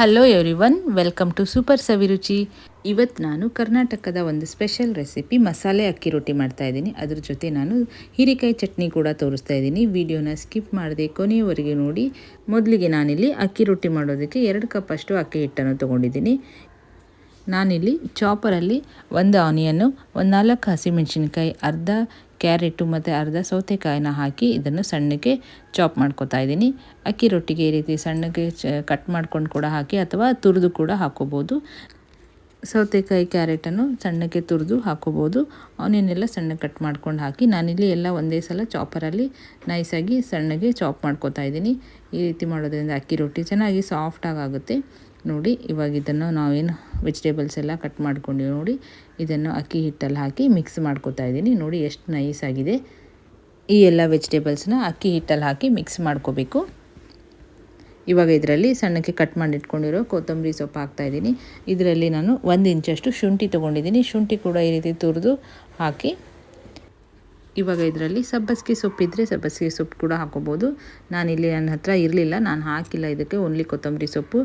Hello everyone welcome to super Saviruchi ಇವತ್ತು ನಾನು ಕರ್ನಾಟಕದ ಒಂದು ಸ್ಪೆಷಲ್ ರೆಸಿಪಿ ಮಸಾಲೆ ಅಕ್ಕಿ ರೊಟ್ಟಿ ಮಾಡ್ತಾ ಇದ್ದೀನಿ. ಅದ್ರ ಜೊತೆ ನಾನು ಹೀರೆಕಾಯಿ ಚಟ್ನಿ ಕೂಡ ತೋರಿಸ್ತಾ ಇದ್ದೀನಿ. ವಿಡಿಯೋನ ಸ್ಕಿಪ್ ಮಾಡದೆ ಕೊನೆಯವರೆಗೆ ನೋಡಿ. ಮೊದಲಿಗೆ ನಾನಿಲ್ಲಿ ಅಕ್ಕಿ ರೊಟ್ಟಿ ಮಾಡೋದಕ್ಕೆ ಎರಡು ಕಪ್ ಅಷ್ಟು ಅಕ್ಕಿ ಹಿಟ್ಟನ್ನು ತೊಗೊಂಡಿದ್ದೀನಿ. ನಾನಿಲ್ಲಿ ಚಾಪರಲ್ಲಿ ಒಂದು ಆನಿಯನ್ನು ಒಂದು ನಾಲ್ಕು ಹಸಿಮೆಣಸಿನ್ಕಾಯಿ, ಅರ್ಧ ಕ್ಯಾರೆಟು ಮತ್ತು ಅರ್ಧ ಸೌತೆಕಾಯಿನ ಹಾಕಿ ಇದನ್ನು ಸಣ್ಣಕ್ಕೆ ಚಾಪ್ ಮಾಡ್ಕೋತಾ ಇದ್ದೀನಿ. ಅಕ್ಕಿ ರೊಟ್ಟಿಗೆ ಈ ರೀತಿ ಸಣ್ಣಗೆ ಕಟ್ ಮಾಡ್ಕೊಂಡು ಕೂಡ ಹಾಕಿ ಅಥವಾ ತುರಿದು ಕೂಡ ಹಾಕೋಬೋದು. ಸೌತೆಕಾಯಿ ಕ್ಯಾರೆಟನ್ನು ಸಣ್ಣಕ್ಕೆ ತುರಿದು ಹಾಕೋಬೋದು. ಅವನೇನೆಲ್ಲ ಸಣ್ಣ ಕಟ್ ಮಾಡ್ಕೊಂಡು ಹಾಕಿ ನಾನಿಲ್ಲಿ ಎಲ್ಲ ಒಂದೇ ಸಲ ಚಾಪರಲ್ಲಿ ನೈಸಾಗಿ ಸಣ್ಣಗೆ ಚಾಪ್ ಮಾಡ್ಕೋತಾ ಇದ್ದೀನಿ. ಈ ರೀತಿ ಮಾಡೋದ್ರಿಂದ ಅಕ್ಕಿ ರೊಟ್ಟಿ ಚೆನ್ನಾಗಿ ಸಾಫ್ಟಾಗಿ ಆಗುತ್ತೆ. ನೋಡಿ ಇವಾಗ ಇದನ್ನು ನಾವೇನು ವೆಜಿಟೇಬಲ್ಸ್ ಎಲ್ಲ ಕಟ್ ಮಾಡ್ಕೊಂಡು ನೋಡಿ. ಇದನ್ನು ಅಕ್ಕಿ ಹಿಟ್ಟಲ್ಲಿ ಹಾಕಿ ಮಿಕ್ಸ್ ಮಾಡ್ಕೊತಾ ಇದ್ದೀನಿ. ನೋಡಿ ಎಷ್ಟು ನೈಸ್ ಆಗಿದೆ. ಈ ಎಲ್ಲ ವೆಜಿಟೇಬಲ್ಸ್ನ ಅಕ್ಕಿ ಹಿಟ್ಟಲ್ಲಿ ಹಾಕಿ ಮಿಕ್ಸ್ ಮಾಡ್ಕೋಬೇಕು. ಇವಾಗ ಇದರಲ್ಲಿ ಸಣ್ಣಕ್ಕೆ ಕಟ್ ಮಾಡಿಟ್ಕೊಂಡಿರೋ ಕೊತ್ತಂಬರಿ ಸೊಪ್ಪು ಹಾಕ್ತಾಯಿದ್ದೀನಿ ಇದರಲ್ಲಿ ನಾನು ಒಂದು ಇಂಚಷ್ಟು ಶುಂಠಿ ತೊಗೊಂಡಿದ್ದೀನಿ. ಶುಂಠಿ ಕೂಡ ಈ ರೀತಿ ತುರಿದು ಹಾಕಿ. ಇವಾಗ ಇದರಲ್ಲಿ ಸಬ್ಬಸಿಗೆ ಸೊಪ್ಪಿದ್ದರೆ ಸಬ್ಬಸಿಗೆ ಸೊಪ್ಪು ಕೂಡ ಹಾಕೋಬೋದು. ನಾನಿಲ್ಲಿ ನನ್ನ ಹತ್ರ ಇರಲಿಲ್ಲ. ನಾನು ಹಾಕಿಲ್ಲ. ಇದಕ್ಕೆ ಓನ್ಲಿ ಕೊತ್ತಂಬರಿ ಸೊಪ್ಪು.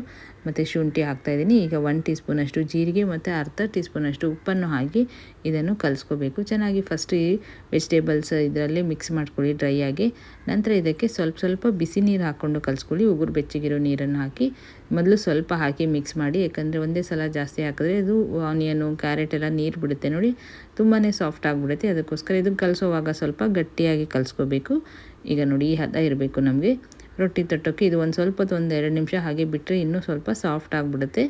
ಮತ್ತು ಶುಂಠಿ ಹಾಕ್ತಾಯಿದ್ದೀನಿ ಈಗ ಒನ್ ಟೀ ಸ್ಪೂನಷ್ಟು ಜೀರಿಗೆ ಮತ್ತು ಅರ್ಧ ಟೀ ಸ್ಪೂನಷ್ಟು ಉಪ್ಪನ್ನು ಹಾಕಿ ಇದನ್ನು ಕಲಿಸ್ಕೋಬೇಕು. ಚೆನ್ನಾಗಿ ಫಸ್ಟ್ ಈ ವೆಜಿಟೇಬಲ್ಸ್ ಇದರಲ್ಲಿ ಮಿಕ್ಸ್ ಮಾಡ್ಕೊಳ್ಳಿ ಡ್ರೈ ಆಗಿ. ನಂತರ ಇದಕ್ಕೆ ಸ್ವಲ್ಪ ಸ್ವಲ್ಪ ಬಿಸಿ ನೀರು ಹಾಕ್ಕೊಂಡು ಕಲಿಸ್ಕೊಳ್ಳಿ. ಉಗುರು ಬೆಚ್ಚಗಿರೋ ನೀರನ್ನು ಹಾಕಿ ಮೊದಲು ಸ್ವಲ್ಪ ಹಾಕಿ ಮಿಕ್ಸ್ ಮಾಡಿ. ಯಾಕಂದರೆ ಒಂದೇ ಸಲ ಜಾಸ್ತಿ ಹಾಕಿದ್ರೆ ಇದು ಆನಿಯನು ಕ್ಯಾರೆಟ್ ಎಲ್ಲ ನೀರು ಬಿಡುತ್ತೆ ನೋಡಿ. ತುಂಬಾ ಸಾಫ್ಟ್ ಆಗಿಬಿಡುತ್ತೆ. ಅದಕ್ಕೋಸ್ಕರ ಇದನ್ನು ಕಲಿಸೋವಾಗ ಸ್ವಲ್ಪ ಗಟ್ಟಿಯಾಗಿ ಕಲಿಸ್ಕೋಬೇಕು. ಈಗ ನೋಡಿ ಈ ಹದ ಇರಬೇಕು ನಮಗೆ. ರೊಟ್ಟಿ ತಟ್ಟೋಕ್ಕೆ ಇದು ಒಂದು ಸ್ವಲ್ಪ ಒಂದು ಎರಡು ನಿಮಿಷ ಹಾಗೆ ಬಿಟ್ಟರೆ ಇನ್ನೂ ಸ್ವಲ್ಪ ಸಾಫ್ಟ್ ಆಗಿಬಿಡುತ್ತೆ.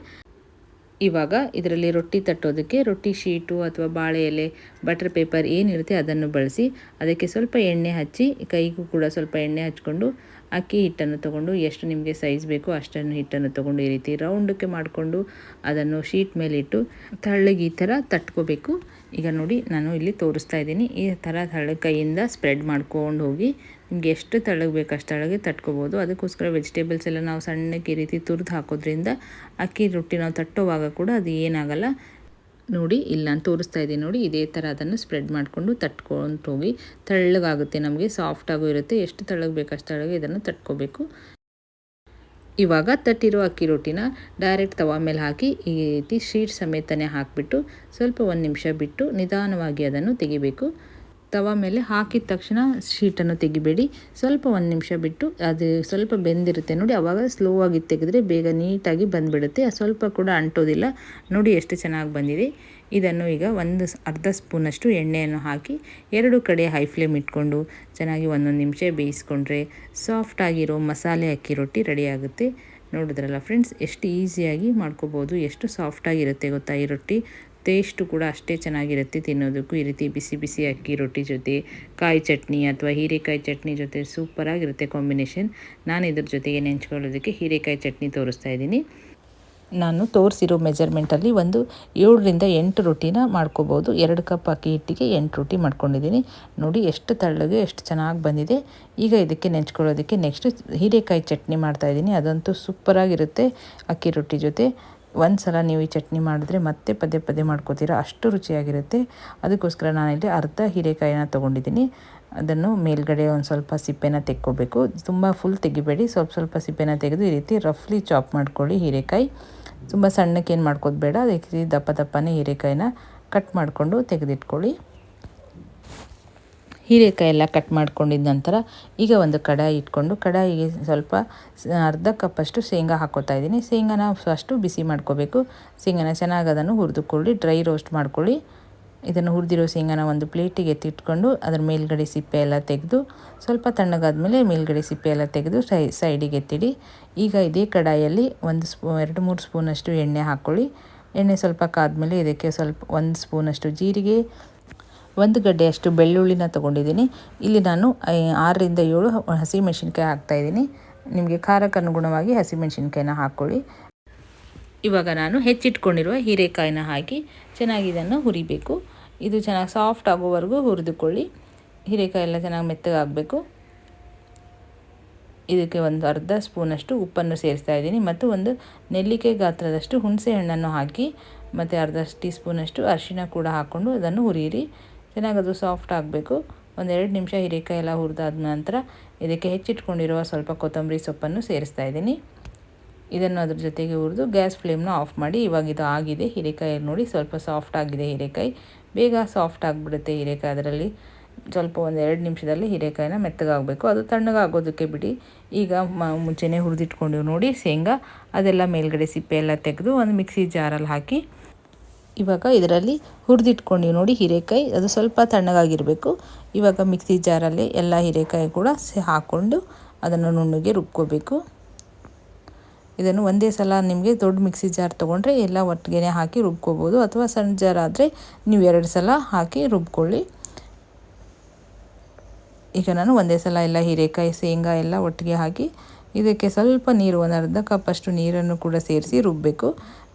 ಇವಾಗ ಇದರಲ್ಲಿ ರೊಟ್ಟಿ ತಟ್ಟೋದಕ್ಕೆ ರೊಟ್ಟಿ ಶೀಟು ಅಥವಾ ಬಾಳೆ ಎಲೆ, ಬಟರ್ ಪೇಪರ್ ಏನಿರುತ್ತೆ ಅದನ್ನು ಬಳಸಿ ಅದಕ್ಕೆ ಸ್ವಲ್ಪ ಎಣ್ಣೆ ಹಚ್ಚಿ ಕೈಗೂ ಕೂಡ ಸ್ವಲ್ಪ ಎಣ್ಣೆ ಹಚ್ಕೊಂಡು ಅಕ್ಕಿ ಹಿಟ್ಟನ್ನು ತಗೊಂಡು ಎಷ್ಟು ನಿಮಗೆ ಸೈಜ್ ಬೇಕು ಅಷ್ಟನ್ನು ಹಿಟ್ಟನ್ನು ತಗೊಂಡು ಈ ರೀತಿ ರೌಂಡಕ್ಕೆ ಮಾಡಿಕೊಂಡು ಅದನ್ನು ಶೀಟ್ ಮೇಲೆ ಇಟ್ಟು ತಳ್ಳಗೆ ಈ ಥರ ತಟ್ಕೋಬೇಕು. ಈಗ ನೋಡಿ ನಾನು ಇಲ್ಲಿ ತೋರಿಸ್ತಾ ಇದ್ದೀನಿ. ಈ ಥರ ತಳ್ಳಗೆ ಕೈಯಿಂದ ಸ್ಪ್ರೆಡ್ ಮಾಡ್ಕೊಂಡು ಹೋಗಿ ನಿಮಗೆ ಎಷ್ಟು ತಳಗೆ ಬೇಕು ಅಷ್ಟು ತಳಗೆ ತಟ್ಕೋಬೋದು. ಅದಕ್ಕೋಸ್ಕರ ವೆಜಿಟೇಬಲ್ಸ್ ಎಲ್ಲ ನಾವು ಸಣ್ಣಕ್ಕೆ ಈ ರೀತಿ ತುರಿದು ಹಾಕೋದ್ರಿಂದ ಅಕ್ಕಿ ರೊಟ್ಟಿ ನಾವು ತಟ್ಟೋವಾಗ ಕೂಡ ಅದು ಏನಾಗಲ್ಲ. ನೋಡಿ, ಇಲ್ಲಿ ನಾನು ತೋರಿಸ್ತಾ ಇದ್ದೀನಿ ನೋಡಿ, ಇದೇ ಥರ ಅದನ್ನು ಸ್ಪ್ರೆಡ್ ಮಾಡಿಕೊಂಡು ತಟ್ಕೊಂಡು ಹೋಗಿ, ತಳ್ಳಗಾಗುತ್ತೆ ನಮಗೆ ಸಾಫ್ಟಾಗೂ ಇರುತ್ತೆ, ಎಷ್ಟು ತಳ್ಳಗೆ ಅಷ್ಟು ತಳ್ಳಗೆ ಇದನ್ನು ತಟ್ಕೋಬೇಕು. ಇವಾಗ ತಟ್ಟಿರೋ ಅಕ್ಕಿ ರೊಟ್ಟಿನ ಡೈರೆಕ್ಟ್ ತವಾ ಮೇಲೆ ಹಾಕಿ, ಈ ರೀತಿ ಶೀಟ್ ಸಮೇತನೇ ಹಾಕಿಬಿಟ್ಟು ಸ್ವಲ್ಪ ಒಂದು ನಿಮಿಷ ಬಿಟ್ಟು ನಿಧಾನವಾಗಿ ಅದನ್ನು ತೆಗಿಬೇಕು. ತವ ಮೇಲೆ ಹಾಕಿದ ತಕ್ಷಣ ಶೀಟನ್ನು ತೆಗಿಬೇಡಿ. ಸ್ವಲ್ಪ ಒಂದು ನಿಮಿಷ ಬಿಟ್ಟು ಅದು ಸ್ವಲ್ಪ ಬೆಂದಿರುತ್ತೆ. ನೋಡಿ, ಅವಾಗ ಸ್ಲೋ ಆಗಿ ತೆಗೆದ್ರೆ ಬೇಗ ನೀಟಾಗಿ ಬಂದುಬಿಡುತ್ತೆ. ಸ್ವಲ್ಪ ಕೂಡ ಅಂಟೋದಿಲ್ಲ. ನೋಡಿ, ಎಷ್ಟು ಚೆನ್ನಾಗಿ ಬಂದಿದೆ. ಇದನ್ನು ಈಗ ಒಂದು ಅರ್ಧ ಸ್ಪೂನಷ್ಟು ಎಣ್ಣೆಯನ್ನು ಹಾಕಿ ಎರಡು ಕಡೆ ಹೈ ಫ್ಲೇಮ್ ಇಟ್ಕೊಂಡು ಚೆನ್ನಾಗಿ ಒಂದೊಂದು ನಿಮಿಷ ಬೇಯಿಸ್ಕೊಂಡ್ರೆ ಸಾಫ್ಟಾಗಿರೋ ಮಸಾಲೆ ಅಕ್ಕಿ ರೊಟ್ಟಿ ರೆಡಿಯಾಗುತ್ತೆ ನೋಡಿದ್ರಲ್ಲ ಫ್ರೆಂಡ್ಸ್ ಎಷ್ಟು ಈಸಿಯಾಗಿ ಮಾಡ್ಕೋಬೋದು. ಎಷ್ಟು ಸಾಫ್ಟಾಗಿರುತ್ತೆ ಗೊತ್ತಾ ಈ ರೊಟ್ಟಿ? ಟೇಸ್ಟು ಕೂಡ ಅಷ್ಟೇ ಚೆನ್ನಾಗಿರುತ್ತೆ ತಿನ್ನೋದಕ್ಕೂ. ಈ ರೀತಿ ಬಿಸಿ ಬಿಸಿ ಅಕ್ಕಿ ರೊಟ್ಟಿ ಜೊತೆ, ಕಾಯಿ ಚಟ್ನಿ ಅಥವಾ ಹೀರೆಕಾಯಿ ಚಟ್ನಿ ಜೊತೆ ಸೂಪರಾಗಿರುತ್ತೆ ಕಾಂಬಿನೇಷನ್ ನಾನು ಇದ್ರ ಜೊತೆಗೆ ನೆಂಚ್ಕೊಳ್ಳೋದಕ್ಕೆ ಹೀರೆಕಾಯಿ ಚಟ್ನಿ ತೋರಿಸ್ತಾ ಇದ್ದೀನಿ. ನಾನು ತೋರಿಸಿರೋ ಮೆಜರ್ಮೆಂಟಲ್ಲಿ ಒಂದು ಏಳರಿಂದ ಎಂಟು ರೊಟ್ಟಿನ ಮಾಡ್ಕೋಬೋದು. ಎರಡು ಕಪ್ ಅಕ್ಕಿ ಹಿಟ್ಟಿಗೆ ಎಂಟು ರೊಟ್ಟಿ ಮಾಡ್ಕೊಂಡಿದ್ದೀನಿ. ನೋಡಿ ಎಷ್ಟು ತಳ್ಳಗೆ, ಎಷ್ಟು ಚೆನ್ನಾಗಿ ಬಂದಿದೆ. ಈಗ ಇದಕ್ಕೆ ನೆಂಚ್ಕೊಳ್ಳೋದಕ್ಕೆ ನೆಕ್ಸ್ಟ್ ಹೀರೆಕಾಯಿ ಚಟ್ನಿ ಮಾಡ್ತಾಯಿದ್ದೀನಿ ಅದಂತೂ ಸೂಪರಾಗಿರುತ್ತೆ ಅಕ್ಕಿ ರೊಟ್ಟಿ ಜೊತೆ. ಒಂದು ಸಲ ನೀವು ಈ ಚಟ್ನಿ ಮಾಡಿದ್ರೆ ಮತ್ತೆ ಪದೇ ಪದೇ ಮಾಡ್ಕೋತೀರಾ? ಅಷ್ಟು ರುಚಿಯಾಗಿರುತ್ತೆ. ಅದಕ್ಕೋಸ್ಕರ ನಾನಿಲ್ಲಿ ಅರ್ಧ ಹೀರೆಕಾಯಿನ ತೊಗೊಂಡಿದ್ದೀನಿ. ಅದನ್ನು ಮೇಲ್ಗಡೆ ಒಂದು ಸ್ವಲ್ಪ ಸಿಪ್ಪೆನ ತೆಕ್ಕೋಬೇಕು. ತುಂಬ ಫುಲ್ ತೆಗಿಬೇಡಿ. ಸ್ವಲ್ಪ ಸ್ವಲ್ಪ ಸಿಪ್ಪೆನ ತೆಗೆದು ಈ ರೀತಿ ರಫ್ಲಿ ಚಾಪ್ ಮಾಡ್ಕೊಳ್ಳಿ ಹೀರೆಕಾಯಿ. ತುಂಬ ಸಣ್ಣಕ್ಕೆ ಏನು ಮಾಡ್ಕೋದು ಬೇಡ. ಅದಕ್ಕೆ ದಪ್ಪ ದಪ್ಪನೇ ಹೀರೆಕಾಯಿನ ಕಟ್ ಮಾಡಿಕೊಂಡು ತೆಗೆದಿಟ್ಕೊಳ್ಳಿ. ಹೀರೆಕಾಯಿ ಎಲ್ಲ ಕಟ್ ಮಾಡ್ಕೊಂಡಿದ್ದ ನಂತರ ಈಗ ಒಂದು ಕಡಾಯಿ ಇಟ್ಕೊಂಡು ಕಡಾಯಿಗೆ ಸ್ವಲ್ಪ ಅರ್ಧ ಕಪ್ಪಷ್ಟು ಶೇಂಗಾ ಹಾಕೋತಾ ಇದ್ದೀನಿ. ಶೇಂಗಾನ ಫಸ್ಟು ಬಿಸಿ ಮಾಡ್ಕೋಬೇಕು. ಶೇಂಗಾನ ಚೆನ್ನಾಗಿ ಅದನ್ನು ಹುರಿದುಕೊಳ್ಳಿ ಡ್ರೈ ರೋಸ್ಟ್ ಮಾಡ್ಕೊಳ್ಳಿ. ಇದನ್ನು ಹುರಿದಿರೋ ಶೇಂಗಾನ ಒಂದು ಪ್ಲೇಟಿಗೆ ಎತ್ತಿಟ್ಕೊಂಡು ಅದರ ಮೇಲ್ಗಡೆ ಸಿಪ್ಪೆ ಎಲ್ಲ ತೆಗೆದು, ಸ್ವಲ್ಪ ತಣ್ಣಗಾದ್ಮೇಲೆ ಮೇಲ್ಗಡೆ ಸಿಪ್ಪೆ ಎಲ್ಲ ತೆಗೆದು ಸೈ ಸೈಡಿಗೆ ಎತ್ತಿಡಿ. ಈಗ ಇದೇ ಕಡಾಯಲ್ಲಿ ಒಂದು ಸ್ಪೂ, ಎರಡು, ಮೂರು ಸ್ಪೂನಷ್ಟು ಎಣ್ಣೆ ಹಾಕ್ಕೊಳ್ಳಿ ಎಣ್ಣೆ ಸ್ವಲ್ಪ ಕಾದ್ಮೇಲೆ ಇದಕ್ಕೆ ಸ್ವಲ್ಪ, ಒಂದು ಸ್ಪೂನಷ್ಟು ಜೀರಿಗೆ ಒಂದು ಗಡ್ಡೆಯಷ್ಟು ಬೆಳ್ಳುಳ್ಳಿನ ತೊಗೊಂಡಿದ್ದೀನಿ. ಇಲ್ಲಿ ನಾನು ಆರರಿಂದ ಏಳು ಹಸಿಮೆಣಸಿನ್ಕಾಯಿ ಹಾಕ್ತಾಯಿದ್ದೀನಿ ನಿಮಗೆ ಖಾರಕ್ಕೆ ಅನುಗುಣವಾಗಿ ಹಸಿಮೆಣಸಿನ್ಕಾಯಿನ ಹಾಕ್ಕೊಳ್ಳಿ ಇವಾಗ ನಾನು ಹೆಚ್ಚಿಟ್ಕೊಂಡಿರುವ ಹೀರೆಕಾಯಿನ ಹಾಕಿ ಚೆನ್ನಾಗಿ ಇದನ್ನು ಹುರಿಬೇಕು. ಇದು ಚೆನ್ನಾಗಿ ಸಾಫ್ಟ್ ಆಗೋವರೆಗೂ ಹುರಿದುಕೊಳ್ಳಿ. ಹೀರೆಕಾಯಿ ಎಲ್ಲ ಚೆನ್ನಾಗಿ ಮೆತ್ತಗಾಗಬೇಕು ಇದಕ್ಕೆ ಒಂದು ಅರ್ಧ ಸ್ಪೂನಷ್ಟು ಉಪ್ಪನ್ನು ಸೇರಿಸ್ತಾ ಇದ್ದೀನಿ. ಮತ್ತು ಒಂದು ನೆಲ್ಲಿಕಾಯಿ ಗಾತ್ರದಷ್ಟು ಹುಣಸೆ ಹಣ್ಣನ್ನು ಹಾಕಿ, ಮತ್ತು ಅರ್ಧ ಟೀ ಸ್ಪೂನಷ್ಟು ಅರಿಶಿನ ಕೂಡ ಹಾಕ್ಕೊಂಡು ಅದನ್ನು ಹುರಿಯಿರಿ. ಚೆನ್ನಾಗಿ ಅದು ಸಾಫ್ಟ್ ಆಗಬೇಕು ಒಂದೆರಡು ನಿಮಿಷ ಹೀರೆಕಾಯಿ ಎಲ್ಲ ಹುರಿದಾದ ನಂತರ ಇದಕ್ಕೆ ಹೆಚ್ಚಿಟ್ಕೊಂಡಿರುವ ಸ್ವಲ್ಪ ಕೊತ್ತಂಬರಿ ಸೊಪ್ಪನ್ನು ಸೇರಿಸ್ತಾ ಇದ್ದೀನಿ. ಇದನ್ನು ಅದ್ರ ಜೊತೆಗೆ ಹುರಿದು ಗ್ಯಾಸ್ ಫ್ಲೇಮ್ನ ಆಫ್ ಮಾಡಿ. ಇವಾಗ ಇದು ಆಗಿದೆ. ಹೀರೆಕಾಯಿ ನೋಡಿ ಸ್ವಲ್ಪ ಸಾಫ್ಟ್ ಆಗಿದೆ ಹೀರೆಕಾಯಿ. ಬೇಗ ಸಾಫ್ಟ್ ಆಗಿಬಿಡುತ್ತೆ ಹೀರೆಕಾಯಿ. ಅದರಲ್ಲಿ ಸ್ವಲ್ಪ ಒಂದು ಎರಡು ನಿಮಿಷದಲ್ಲಿ ಹೀರೆಕಾಯಿನ ಮೆತ್ತಗಾಗಬೇಕು. ಅದು ತಣ್ಣಗಾಗೋದಕ್ಕೆ ಬಿಡಿ. ಈಗ ಮ ಮುಂಚೆನೇ ಹುರಿದಿಟ್ಕೊಂಡು ನೋಡಿ. ಶೇಂಗಾ ಅದೆಲ್ಲ ಮೇಲ್ಗಡೆ ಸಿಪ್ಪೆ ಎಲ್ಲ ತೆಗೆದು ಒಂದು ಮಿಕ್ಸಿ ಜಾರಲ್ಲಿ ಹಾಕಿ ಇವಾಗ ಇದರಲ್ಲಿ ಹುರಿದಿಟ್ಕೊಂಡಿವಿ ನೋಡಿ ಹೀರೆಕಾಯಿ, ಅದು ಸ್ವಲ್ಪ ತಣ್ಣಗಾಗಿರಬೇಕು. ಇವಾಗ ಮಿಕ್ಸಿ ಜಾರಲ್ಲಿ ಎಲ್ಲ ಹೀರೆಕಾಯಿ ಕೂಡ ಹಾಕ್ಕೊಂಡು ಅದನ್ನು ನುಣ್ಣಗೆ ರುಬ್ಕೋಬೇಕು. ಇದನ್ನು ಒಂದೇ ಸಲ ನಿಮಗೆ ದೊಡ್ಡ ಮಿಕ್ಸಿ ಜಾರ್ ತೊಗೊಂಡ್ರೆ ಎಲ್ಲ ಒಟ್ಟಿಗೆ ಹಾಕಿ ರುಬ್ಕೋಬೋದು. ಅಥವಾ ಸಣ್ಣ ಜಾರ್ ಆದರೆ ನೀವು ಎರಡು ಸಲ ಹಾಕಿ ರುಬ್ಕೊಳ್ಳಿ. ಈಗ ನಾನು ಒಂದೇ ಸಲ ಎಲ್ಲ ಹೀರೆಕಾಯಿ, ಶೇಂಗಾ ಎಲ್ಲ ಒಟ್ಟಿಗೆ ಹಾಕಿ ಇದಕ್ಕೆ ಸ್ವಲ್ಪ ನೀರು, ಒಂದು ಅರ್ಧ ಕಪ್ಪಷ್ಟು ನೀರನ್ನು ಕೂಡ ಸೇರಿಸಿ ರುಬ್ಬಬೇಕು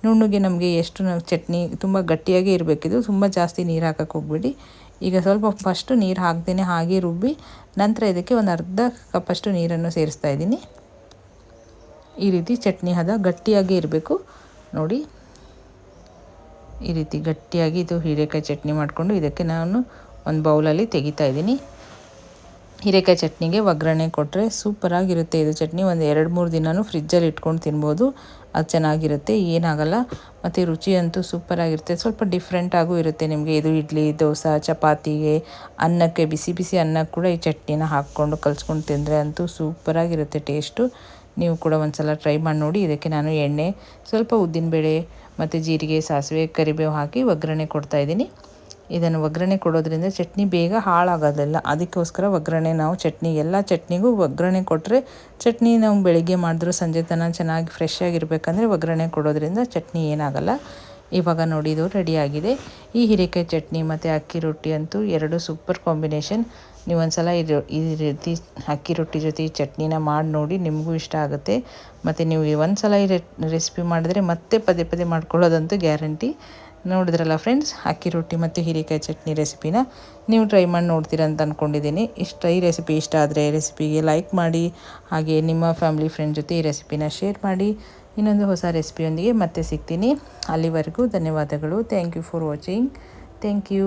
ನುಣ್ಣಗೆ ನಮಗೆ ಎಷ್ಟು ನಾವು ಚಟ್ನಿ ತುಂಬ ಗಟ್ಟಿಯಾಗಿ ಇರಬೇಕಿದು ತುಂಬ ಜಾಸ್ತಿ ನೀರು ಹಾಕಕ್ಕೆ ಹೋಗ್ಬೇಡಿ. ಈಗ ಸ್ವಲ್ಪ ಫಸ್ಟು ನೀರು ಹಾಕ್ದೇ ಹಾಗೆ ರುಬ್ಬಿ, ನಂತರ ಇದಕ್ಕೆ ಒಂದು ಅರ್ಧ ಕಪ್ಪಷ್ಟು ನೀರನ್ನು ಸೇರಿಸ್ತಾ ಇದ್ದೀನಿ. ಈ ರೀತಿ ಚಟ್ನಿ ಹದ ಗಟ್ಟಿಯಾಗಿ ಇರಬೇಕು. ನೋಡಿ, ಈ ರೀತಿ ಗಟ್ಟಿಯಾಗಿ ಇದು ಹೀರೆಕಾಯಿ ಚಟ್ನಿ ಮಾಡಿಕೊಂಡು ಇದಕ್ಕೆ ನಾನು ಒಂದು ಬೌಲಲ್ಲಿ ತೆಗಿತಾ ಇದ್ದೀನಿ. ಹೀರೆಕಾಯಿ ಚಟ್ನಿಗೆ ಒಗ್ಗರಣೆ ಕೊಟ್ಟರೆ ಸೂಪರಾಗಿರುತ್ತೆ. ಇದು ಚಟ್ನಿ ಒಂದು ಎರಡು ಮೂರು ದಿನವೂ ಫ್ರಿಜ್ಜಲ್ಲಿ ಇಟ್ಕೊಂಡು ತಿನ್ಬೋದು. ಅದು ಚೆನ್ನಾಗಿರುತ್ತೆ, ಏನಾಗಲ್ಲ. ಮತ್ತು ರುಚಿ ಅಂತೂ ಸೂಪರಾಗಿರುತ್ತೆ. ಸ್ವಲ್ಪ ಡಿಫ್ರೆಂಟಾಗೂ ಇರುತ್ತೆ ನಿಮಗೆ. ಇದು ಇಡ್ಲಿ, ದೋಸೆ, ಚಪಾತಿಗೆ, ಅನ್ನಕ್ಕೆ, ಬಿಸಿ ಬಿಸಿ ಅನ್ನಕ್ಕೆ ಕೂಡ ಈ ಚಟ್ನಿನ ಹಾಕ್ಕೊಂಡು ಕಲ್ಸ್ಕೊಂಡು ತಿಂದರೆ ಅಂತೂ ಸೂಪರಾಗಿರುತ್ತೆ ಟೇಸ್ಟು. ನೀವು ಕೂಡ ಒಂದು ಸಲ ಟ್ರೈ ಮಾಡಿ ನೋಡಿ. ಇದಕ್ಕೆ ನಾನು ಎಣ್ಣೆ, ಸ್ವಲ್ಪ ಉದ್ದಿನಬೇಳೆ, ಮತ್ತು ಜೀರಿಗೆ, ಸಾಸಿವೆ, ಕರಿಬೇವು ಹಾಕಿ ಒಗ್ಗರಣೆ ಕೊಡ್ತಾಯಿದ್ದೀನಿ ಇದನ್ನು ಒಗ್ಗರಣೆ ಕೊಡೋದ್ರಿಂದ ಚಟ್ನಿ ಬೇಗ ಹಾಳಾಗೋದಿಲ್ಲ. ಅದಕ್ಕೋಸ್ಕರ ಒಗ್ಗರಣೆ ನಾವು ಚಟ್ನಿ, ಎಲ್ಲ ಚಟ್ನಿಗೂ ಒಗ್ಗರಣೆ ಕೊಟ್ಟರೆ ಚಟ್ನಿ ನಾವು ಬೆಳಿಗ್ಗೆ ಮಾಡಿದ್ರೂ ಸಂಜೆ ತನಕ ಚೆನ್ನಾಗಿ ಫ್ರೆಶ್ ಆಗಿರಬೇಕಂದ್ರೆ ಒಗ್ಗರಣೆ ಕೊಡೋದ್ರಿಂದ ಚಟ್ನಿ ಏನಾಗಲ್ಲ. ಇವಾಗ ನೋಡಿ ರೆಡಿಯಾಗಿದೆ ಈ ಹೀರೆಕಾಯಿ ಚಟ್ನಿ ಮತ್ತು ಅಕ್ಕಿ ರೊಟ್ಟಿ ಅಂತೂ ಎರಡು ಸೂಪರ್ ಕಾಂಬಿನೇಷನ್ ನೀವು ಒಂದು ಸಲ ಇದು ಈ ರೀತಿ ಅಕ್ಕಿ ರೊಟ್ಟಿ ಜೊತೆ ಈ ಚಟ್ನಿನ ಮಾಡಿ ನೋಡಿ ನಿಮಗೂ ಇಷ್ಟ ಆಗುತ್ತೆ. ಮತ್ತು ನೀವು ಒಂದು ಸಲ ಈ ರೆಸಿಪಿ ಮಾಡಿದ್ರೆ ಮತ್ತೆ ಪದೇ ಪದೇ ಮಾಡ್ಕೊಳ್ಳೋದಂತೂ ಗ್ಯಾರಂಟಿ ನೋಡಿದ್ರಲ್ಲ ಫ್ರೆಂಡ್ಸ್ ಅಕ್ಕಿ ರೊಟ್ಟಿ ಮತ್ತು ಹೀರೆಕಾಯಿ ಚಟ್ನಿ ರೆಸಿಪಿನ ನೀವು ಟ್ರೈ ಮಾಡಿ ನೋಡ್ತೀರ ಅಂತ ಅಂದ್ಕೊಂಡಿದ್ದೀನಿ ಇಷ್ಟ ಈ ರೆಸಿಪಿ ಇಷ್ಟ ಆದರೆ ರೆಸಿಪಿಗೆ ಲೈಕ್ ಮಾಡಿ, ಹಾಗೆ ನಿಮ್ಮ ಫ್ಯಾಮಿಲಿ ಫ್ರೆಂಡ್ ಜೊತೆ ಈ ರೆಸಿಪಿನ ಶೇರ್ ಮಾಡಿ. ಇನ್ನೊಂದು ಹೊಸ ರೆಸಿಪಿಯೊಂದಿಗೆ ಮತ್ತೆ ಸಿಗ್ತೀನಿ. ಅಲ್ಲಿವರೆಗೂ ಧನ್ಯವಾದಗಳು. Thank you for watching thank you